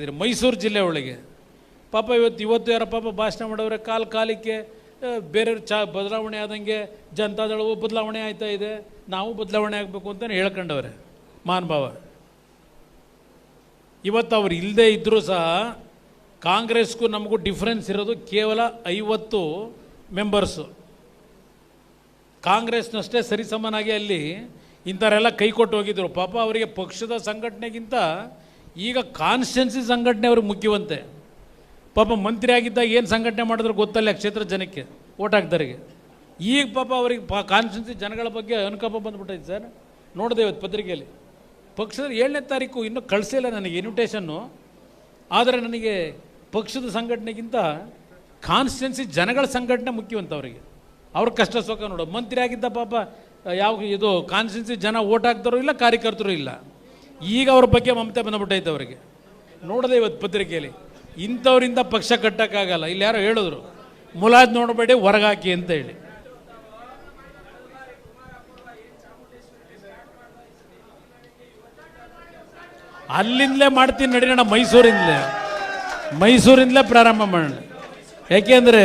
ಮೈಸೂರು ಜಿಲ್ಲೆ ಒಳಗೆ. ಪಾಪ ಇವತ್ತು ಇವತ್ತು ಯಾರ ಪಾಪ ಭಾಷಣ ಮಾಡೋರೆ ಕಾಲ ಕಾಲಕ್ಕೆ ಬೇರೆಯವ್ರ ಚಾ, ಬದಲಾವಣೆ ಆದಂಗೆ ಜನತಾದಳವು ಬದಲಾವಣೆ ಆಯ್ತಾ ಇದೆ. ನಾವು ಬದಲಾವಣೆ ಆಗಬೇಕು ಅಂತ ಹೇಳ್ಕೊಂಡವ್ರೆ, ಮಹಾನುಭಾವ. ಇವತ್ತು ಅವ್ರು ಇಲ್ಲದೆ ಇದ್ದರೂ ಸಹ ಕಾಂಗ್ರೆಸ್ಗೂ ನಮಗೂ ಡಿಫ್ರೆನ್ಸ್ ಇರೋದು ಕೇವಲ ಐವತ್ತು ಮೆಂಬರ್ಸು ಕಾಂಗ್ರೆಸ್ನಷ್ಟೇ ಸರಿಸಮನಾಗಿ ಅಲ್ಲಿ ಇಂಥವರೆಲ್ಲ ಕೈ ಕೊಟ್ಟು ಹೋಗಿದ್ರು. ಪಾಪ ಅವರಿಗೆ ಪಕ್ಷದ ಸಂಘಟನೆಗಿಂತ ಈಗ ಕಾನ್ಸ್ಟಿಟ್ಯೂನ್ಸಿ ಸಂಘಟನೆ ಅವ್ರಿಗೆ ಮುಖ್ಯವಂತೆ. ಪಾಪ ಮಂತ್ರಿ ಆಗಿದ್ದಾಗ ಏನು ಸಂಘಟನೆ ಮಾಡಿದ್ರು ಗೊತ್ತಲ್ಲ ಕ್ಷೇತ್ರ ಜನಕ್ಕೆ ಓಟ್ ಹಾಕ್ತಾರೆ ಈಗ ಪಾಪ ಅವ್ರಿಗೆ ಪಾ ಕಾನ್ಸ್ಟಿಟ್ಯೂನ್ಸಿ ಜನಗಳ ಬಗ್ಗೆ ಅನುಕಂಪ ಬಂದ್ಬಿಟ್ಟೈತೆ ಸರ್. ನೋಡಿದೆ ಇವತ್ತು ಪತ್ರಿಕೆಯಲ್ಲಿ. ಪಕ್ಷದ ಏಳನೇ ತಾರೀಕು ಇನ್ನೂ ಕಳಿಸಿಲ್ಲ ನನಗೆ ಇನ್ವಿಟೇಷನ್ನು ಆದರೆ ನನಗೆ ಪಕ್ಷದ ಸಂಘಟನೆಗಿಂತ ಕಾನ್ಸ್ಟಿಟ್ಯೂನ್ಸಿ ಜನಗಳ ಸಂಘಟನೆ ಮುಖ್ಯವಂತ ಅವರಿಗೆ. ಅವ್ರ ಕಷ್ಟ ಸೋಕ ನೋಡು. ಮಂತ್ರಿ ಆಗಿದ್ದ ಪಾಪ ಯಾವ ಇದು ಕಾನ್ಸ್ಟಿಟ್ಯೂನ್ಸಿ ಜನ ಓಟ್ ಹಾಕ್ತಾರೋ ಇಲ್ಲ, ಕಾರ್ಯಕರ್ತರು ಇಲ್ಲ. ಈಗ ಅವ್ರ ಬಗ್ಗೆ ಮಮತೆ ಬಂದ್ಬಿಟ್ಟೈತೆ ಅವರಿಗೆ. ನೋಡಿದೆ ಇವತ್ತು ಪತ್ರಿಕೆಯಲ್ಲಿ. ಇಂಥವ್ರಿಂದ ಪಕ್ಷ ಕಟ್ಟೋಕ್ಕಾಗಲ್ಲ. ಇಲ್ಲಿ ಯಾರೋ ಹೇಳಿದ್ರು, ಮುಲಾಜ್ ನೋಡಬೇಡಿ ಹೊರಗಾಕಿ ಅಂತ ಹೇಳಿ. ಅಲ್ಲಿಂದಲೇ ಮಾಡ್ತೀನಿ ನಡೀಣ ಮೈಸೂರಿಂದಲೇ. ಮೈಸೂರಿಂದಲೇ ಪ್ರಾರಂಭ ಮಾಡೋಣ. ಯಾಕೆಂದರೆ